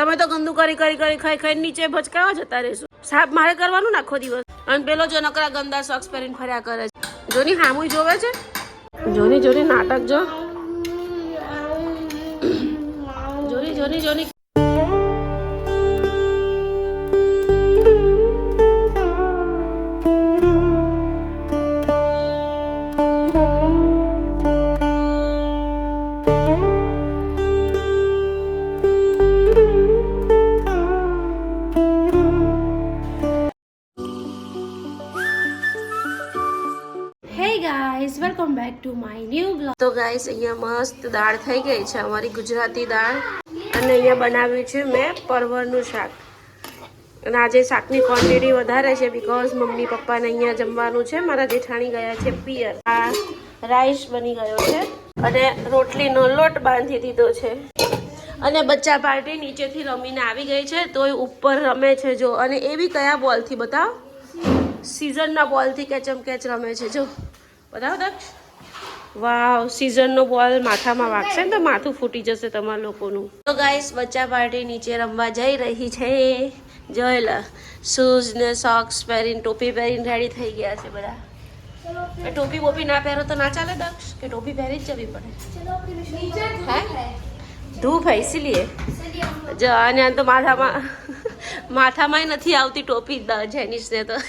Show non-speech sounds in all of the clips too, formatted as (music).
તમે તો ગંદુ કરી કરી કરી ખાઈ ખાઈ નીચે ભચકાવા જતા રહેશો. સાફ મારે કરવાનું આખો દિવસ. અને પેલો જો નકરા ગંદા સોક્સ પહેરીને ફર્યા કરે છે. જોની હામુય જોવે છે? જોની જોની નાટક જો. ગાઈઝ અહીંયા મસ્ત દાળ થઈ ગઈ છે, અમારી ગુજરાતી દાળ. અને અહીંયા બનાવ્યું છે મેં પરવરનું શાક. અને આજે શાકની ક્વોન્ટિટી વધારે છે બિકોઝ મમ્મી પપ્પાને અહીંયા જમવાનું છે, મારા જેઠાણી ગયા છે પિયર. આ રાઈસ બની ગયો છે અને રોટલીનો લોટ બાંધી દીધો છે. અને બચ્ચા પાર્ટી નીચેથી રમીને આવી ગઈ છે, તોય ઉપર રમે છે, જો. અને એ બી કયા બોલથી બતાવ? સિઝનના બોલથી કેચમ કેચ રમે છે, જો. બતાવો, દક્ષ. વાવ સીઝનનો બોલ માથામાં વાગશે ને તો માથું ફૂટી જશે તમારા લોકોનું. તો ગાઈસ બચ્ચા પાર્ટી નીચે રમવા જઈ રહી છે. જોઈ લે શૂઝ ને સોક્સ પહેરીને ટોપી પહેરીને રેડી થઈ ગયા છે બધા. ટોપી બોપી ના પહેરો તો ના ચાલે દક્ષ કે ટોપી પહેરી જ જવી પડે? ધૂપ હે ઇસીલીએ જો અને તો માથામાં (laughs) માથામાં નથી આવતી ટોપી જેનિસને તો.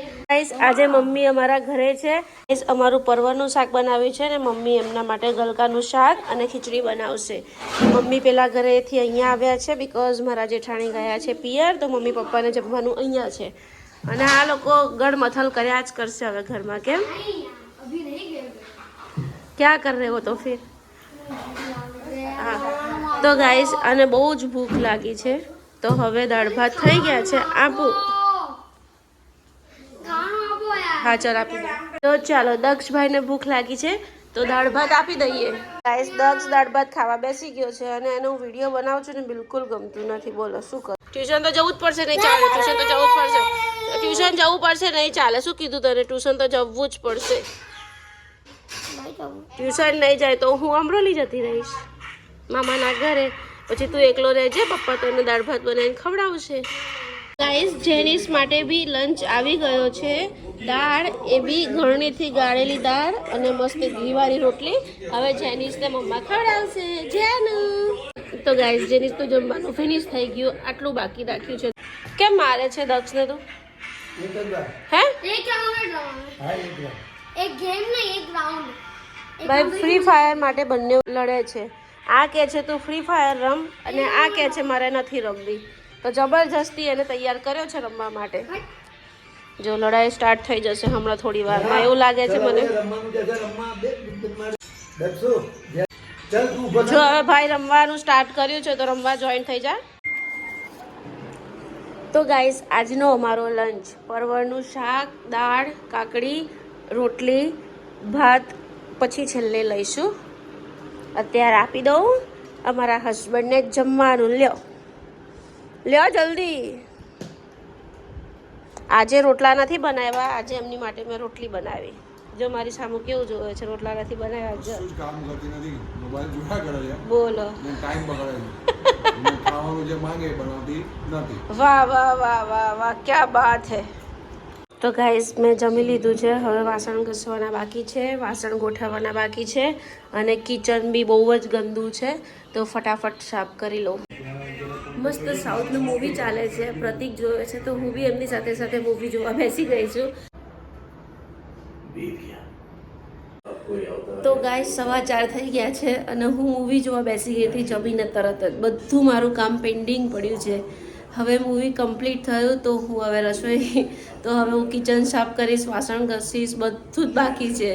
ગાઈસ આજે મમ્મી અમારા ઘરે છે. ગાઈસ અમારું પરવરનું શાક બનાવ્યું છે ને મમ્મી એમના માટે ગલકાનું શાક અને ખીચડી બનાવશે. મમ્મી પેલા ઘરેથી અહીંયા આવ્યા છે બીકોઝ મારા જેઠાણી ગયા છે પિયર, તો મમ્મી પપ્પાને જમવાનું અહીંયા છે. અને આ લોકો ગળમથલ કર્યા જ કરશે હવે ઘરમાં, કેમ? ક્યાં કર રહે હો તો ફિર? હા. તો ગાઈસ અને બહુ જ ભૂખ લાગી છે. તો હવે દાળ ભાત થઈ ગયા છે. આપું. હા ચાલ આપી તો ચાલો દક્ષભાઈને ભૂખ લાગી છે, તો દાળ ભાત આપી દઈએ. ગાઈસ દક્ષ દાળ ભાત ખાવા બેસી ગયો છે અને એનો વીડિયો બનાવું છું ને બિલકુલ ગમતું નથી. બોલો, શું કર? ટ્યુશન તો જવું જ પડશે નહીં, ચાલે. ટ્યુશન તો જવું જ પડશે. ટ્યુશન જવું પડશે નહીં, ચાલે. શું કીધું તને? ટ્યુશન તો જવું જ પડશે. ટ્યુશન નહીં જાય તો હું અમરોલી જતી રહીશ. મામાના ઘરે. પછી તું એકલો રહેજે, પપ્પા તને દાળ ભાત બનાવીને ખવડાવશે. ગાઈસ જેનિસ માટે બી લંચ આવી ગયો છે. દાળ એ બી ઘરણીથી ગાળેલી દાળ અને મસ્ત ઘીવાળી રોટલી. હવે જેનિસને મમ્મા ખવડાવશે જેનુ તો ગાઈસ જેનિસ તો જમવાનું ફિનિશ થઈ ગયું આટલું બાકી રાખ્યું છે. કેમ મારે છે દક્ષને તું? હે? એક રાઉન્ડ એક ગેમ ને એક રાઉન્ડ ભાઈ ફ્રી ફાયર માટે બંને લડે છે. આ કે છે તું ફ્રી ફાયર રમ અને આ કે છે મારે નથી રમવી. તો જબરજસ્તી એને તૈયાર કર્યો છે રમવા માટે. જો લડાઈ સ્ટાર્ટ થઈ જશે હમણાં થોડી વારમાં. એવું લાગે છે મને. જો હવે ભાઈ રમવાનું સ્ટાર્ટ કર્યું છે, તો રમવા જોઈન થઈ જા. તો ગાઈસ આજનો અમારો લંચ પરવળનું શાક, દાળ, કાકડી, રોટલી, ભાત, પછી છેલ્લે લઈશું. અત્યારે આપી દઉં. અમારા હસબન્ડને જમવાનું. લ્યો. લ્યો, જલ્દી. આજે રોટલા નથી બનાવ્યા આજે એમની માટે મેં રોટલી બનાવી. જો મારી સામે કેવું જોવે છે રોટલા નથી બનાવ્યા જો. કામ કરતી નથી? મોબાઈલ જોયા કરે છે? બોલો. ટાઈમ બગાડે (laughs) ખાવાનું જે માંગે બનાવતી નથી. વાહ વાહ વાહ વાહ વાહ ક્યા બાત હે. તો ગાઈસ મેં જમી લીધું છે. હવે વાસણ ઘસવાના બાકી છે વાસણ ગોઠવવાના બાકી છે અને કિચન બી બહુ જ ગંદુ છે. તો ફટાફટ સાફ કરી લઉં. મસ્ત સાઉથનું મૂવી ચાલે છે. પ્રતિક જોવે છે. તો હું બી એમની સાથે સાથે મૂવી જોવા બેસી ગઈ છું. તો ગાય સવા ચાર થઈ ગયા છે અને હું મૂવી જોવા બેસી ગઈ હતી જમીને તરત જ. બધું મારું કામ પેન્ડિંગ પડ્યું છે. હવે મૂવી કમ્પ્લીટ થયું તો હું હવે રસોઈ, તો હવે હું કિચન સાફ કરીશ, વાસણ ઘસીશ, બધું જ બાકી છે.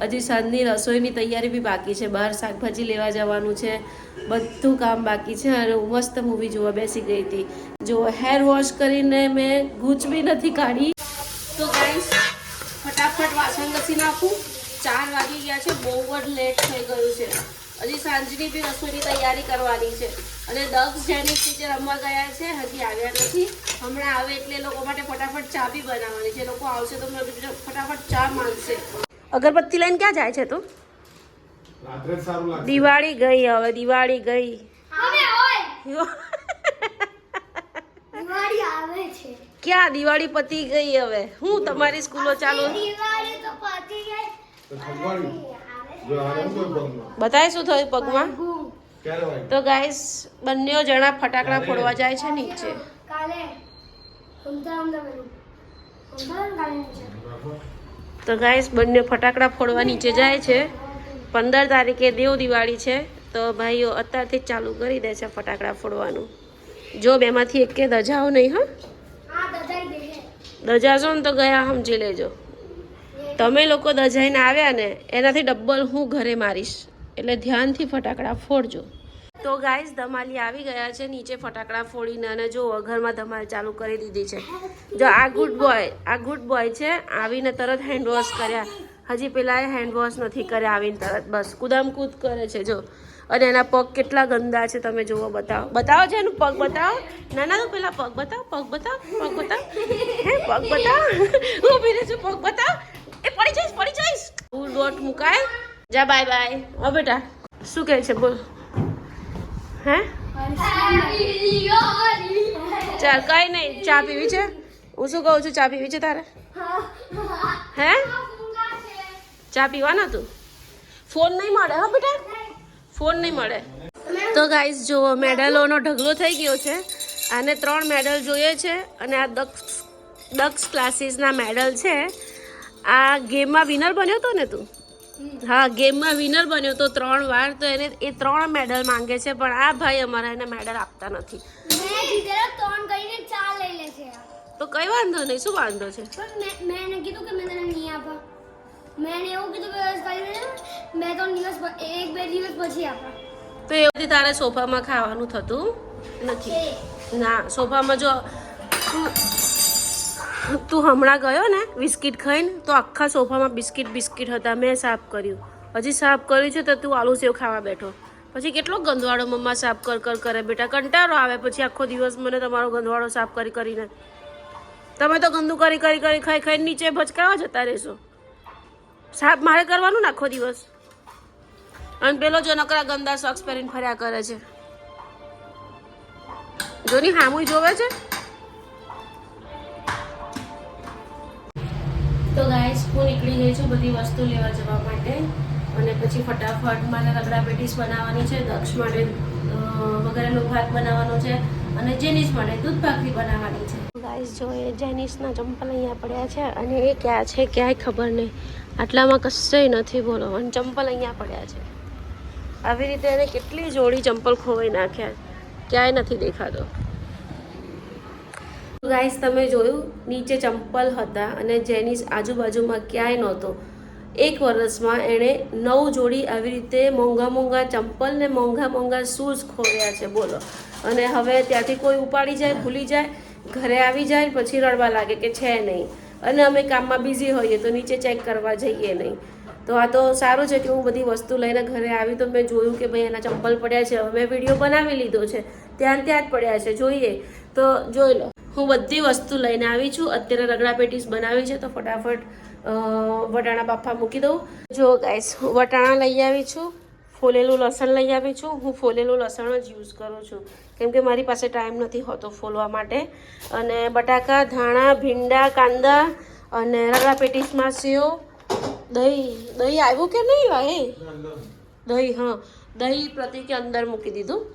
હજી સાંજની રસોઈની તૈયારી બી બાકી છે. બહાર શાકભાજી લેવા જવાનું છે. બધું કામ બાકી છે અને હું મસ્ત મૂવી જોવા બેસી ગઈ હતી. જો હેર વોશ કરીને મેં ગૂંચ બી નથી કાઢી. તો ગાઈસ ફટાફટ વાસણ ઘસી નાખું ચાર વાગી ગયા છે, બહુ જ લેટ થઈ ગયું છે. હજી સાંજની બી રસોઈની તૈયારી કરવાની છે. અને દક્ષ જેની જે રમવા ગયા છે, હજી આવ્યા નથી. હમણાં આવે એટલે લોકો માટે ફટાફટ ચા બી બનાવવાની છે. લોકો આવશે તો ફટાફટ ચા માંગશે. અગરબત્તી લઈને ક્યાં જાય છે તું? રાત્રે સારું લાગે દિવાળી ગઈ હવે દિવાળી ગઈ. હવે હોય. દિવાળી આવે છે. ક્યાં? દિવાળી પતી ગઈ હવે. હું તમારી સ્કૂલો ચાલુ દિવાળી તો પતી ગઈ. બતાય શું થયું પગમાં તો ગાઈસ બંને જણા ફટાકડા ફોડવા જાય છે નીચે. તો ગાઈસ બંને ફટાકડા ફોડવા નીચે જાય છે. પંદર તારીખે દેવ દિવાળી છે તો ભાઈઓ અત્યારથી જ ચાલુ કરી દે છે ફટાકડા ફોડવાનું. જો બેમાંથી એકે દજાઓ નહીં હા? દજાશો ને તો ગયા સમજી લેજો. તમે લોકો દજાઈને આવ્યા ને એનાથી ડબલ હું ઘરે મારીશ. એટલે ધ્યાનથી ફટાકડા ફોડજો. તો ગાઈઝ ધમાલી આવી ગયા છે નીચે ફટાકડા ફોડીને અને જો ઘરમાં ધમાલ ચાલુ કરી દીધી છે. જો આ ગુડ બોય આ ગુડ બોય છે આવીને તરત હેન્ડ વોશ કર્યા. હજી પેલા એ હેન્ડવોશ નથી કર્યા આવીને તરત બસ કુદામ કૂદ કરે છે જો. અને એના પગ કેટલા ગંદા છે તમે જુઓ બતાવો. બતાવો છે એનું પગ બતાવો. ના ના પેલા પગ બતાવો પગ બતાવો પગ બતાવો. હે પગ બતાવો. હું રહે છું પગ બતાવો. એ પડી જઈશ પડી જઈશ. હું દોટ મુકાય. જા બાય બાય ઓ બેટા. શું કહે છે બોલ. હે? ચાલ કઈ નહીં. ચા પીવી છે? હું શું કહું છું ચા પીવી છે તારે? હે? ચા પીવાના તું? ફોન નહીં મળે હા બેટા? ફોન નહીં મળે. તો ગાઈઝ જુઓ મેડલોનો ઢગલો થઈ ગયો છે આને ત્રણ મેડલ જોઈએ છે અને આ દક્ષ દક્ષ ક્લાસીસના મેડલ છે. આ ગેમમાં વિનર બન્યો હતો ને તું? હા ગેમમાં વિનર બન્યો તો ત્રણ વાર તો એને એ ત્રણ મેડલ માંગે છે પણ આ ભાઈ અમારા એને મેડલ આપતા નથી. તો કઈ વાંધો નહીં શું વાંધો છે? મેં કીધું કે મેં તને નહીં આપા મેં એવું કીધું દે મેં તો દિવસ એક બે દિવસ પછી આપા. તો એવથી તારે સોફામાં ખાવાનું થતું નથી? ના સોફામાં જો તું હમણાં ગયો ને બિસ્કિટ ખાઈને તો આખા સોફામાં બિસ્કિટ બિસ્કિટ હતા મેં સાફ કર્યું. હજી સાફ કર્યું છે તો તું આલુ સેવ ખાવા બેઠો. પછી કેટલો ગંદવાળો મમ્મા સાફ કર કર કરે બેટા? કંટાળો આવે પછી આખો દિવસ મને તમારો ગંદવાળો સાફ કરી કરીને. તમે તો ગંદુ કરી કરી કરી ખાઈ ખાઈ નીચે ભચકાવા જતા રહેશો. સાફ મારે કરવાનું ને આખો દિવસ? અને પેલો જો નકરા ગંદા સોક્સ પહેરીને ફર્યા કરે છે. જોની હામુય જોવે છે? તો ગાઈસ હું નીકળી ગઈ છું બધી વસ્તુ લેવા જવા માટે. અને પછી ફટાફટ મારે રગડા પેટીસ બનાવવાની છે દક્ષ માટે વગેરેનો ભાગ બનાવવાનો છે અને જેનિસ માટે દૂધ ભાખરી બનાવવાની છે. ગાઈસ જો એ જેનિસના ચંપલ અહીંયા પડ્યા છે અને એ ક્યાં છે ક્યાંય ખબર નહીં. આટલામાં કશું નથી બોલો અને ચંપલ અહીંયા પડ્યા છે. આવી રીતે એને કેટલી જોડી ચંપલ ખોવાઈ નાખ્યા. ક્યાંય નથી દેખાતો. ગાઈસ તમે જોયું, નીચે ચંપલ હતા અને જેની આજુબાજુમાં ક્યાંય નહોતો. એક વર્ષમાં એણે નવ જોડી આવી રીતે મોંઘા મોંઘા ચંપલ ને મોંઘા મોંઘા શૂઝ ખોવ્યા છે, બોલો. અને હવે ત્યાંથી કોઈ ઉપાડી જાય, ભૂલી જાય, ઘરે આવી જાય, પછી રડવા લાગે કે છે નહીં. અને અમે કામમાં બિઝી હોઈએ તો નીચે ચેક કરવા જઈએ નહીં. તો આ તો સારું છે કે હું બધી વસ્તુ લઈને ઘરે આવી તો મેં જોયું કે ભાઈ એના ચંપલ પડ્યા છે. હવે વીડિયો બનાવી લીધો છે. ત્યાં ત્યાં જ પડ્યા છે. જોઈએ. તો જોઈ લો. હું બધી વસ્તુ લઈને આવી છું. અત્યારે રગડા પેટીસ બનાવી છે તો ફટાફટ વટાણા બાફા મૂકી દઉં. જો ગાઈસ વટાણા લઈ આવી છું. ફોલેલું લસણ લઈ આવી છું. હું ફોલેલું લસણ જ યુઝ કરું છું. કેમ કે મારી પાસે ટાઈમ નથી હોતો ફોલવા માટે. અને બટાકા ધાણા ભીંડા કાંદા અને રગડા પેટીસમાં સેવ દહીં દહીં આવ્યું કે નહીં ભાઈ? દહીં હા. દહીં પ્રતિકે અંદર મૂકી દીધું.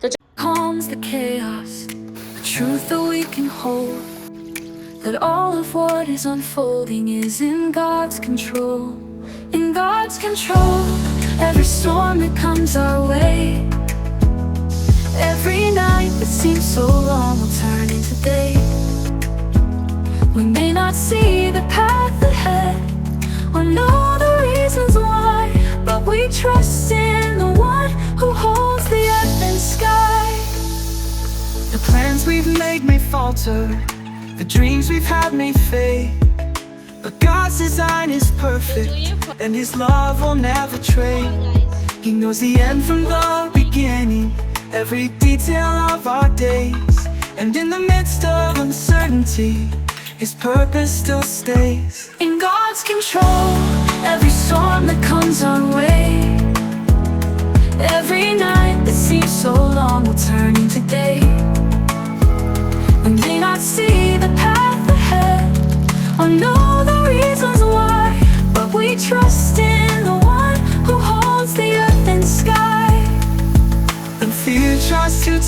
તો calms the chaos, the truth that we can hold. That all of what is unfolding is in God's control. In God's control, every storm that comes our way. Every night that seems so long will turn into day. We may not see the path ahead or know the reasons why, but we trust in the one who holds the earth and sky. The plans we've made may falter, the dreams we've had may fade. But God's design is perfect, and His love will never trade. He knows the end from the beginning, every detail of our days. And in the midst of uncertainty, His purpose still stays. In God's control, every storm that comes our way, every night that seems so long will turn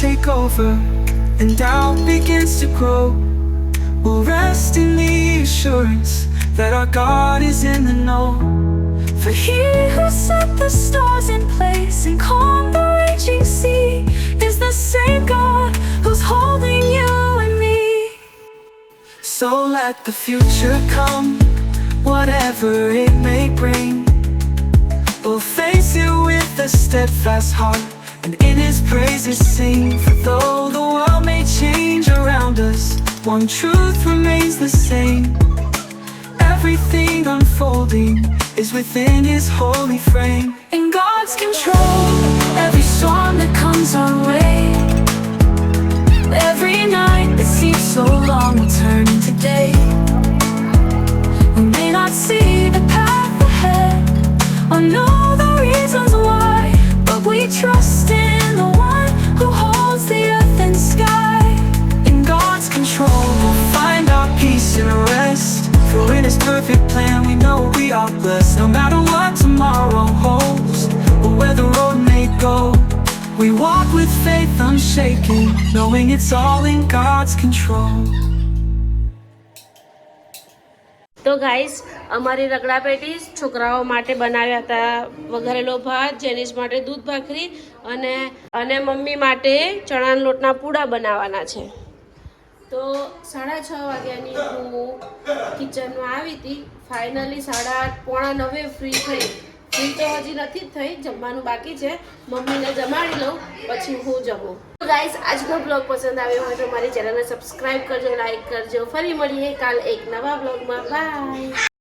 take over and doubt begins to grow, we'll rest in the assurance that our God is in the know. For he who set the stars in place and calmed the raging sea is the same God who's holding you and me. So let the future come, whatever it may bring. We'll face it with a steadfast heart and in his praises sing. For though the world may change around us, one truth remains the same. Everything unfolding is within his holy frame. In God's control, every storm that comes our way, every night we walk with faith unshaken, knowing it's all in God's control. તો guys અમારી ragda patties છોકરાઓ માટે બનાવ્યા હતા વઘારેલો ભાત જેનિસ માટે દૂધ ભાખરી અને અને મમ્મી માટે ચણાના લોટના પૂડા બનાવવાના છે. તો સાડા છ વાગ્યાની હું કિચનમાં આવી હતી. ફાઇનલી સાડા આઠ પોણા નવે ફ્રી થઈ. તો હજી નથી થઈ, જમવાનું બાકી છે. મમ્મીને જમાડી લઉં, પછી હું જમું. તો ગાઈસ આજનો બ્લોગ પસંદ આવ્યો હોય તો મારી ચેનલને સબસ્ક્રાઈબ કરજો લાઈક કરજો. ફરી મળીએ કાલ એક નવા બ્લોગમાં બાય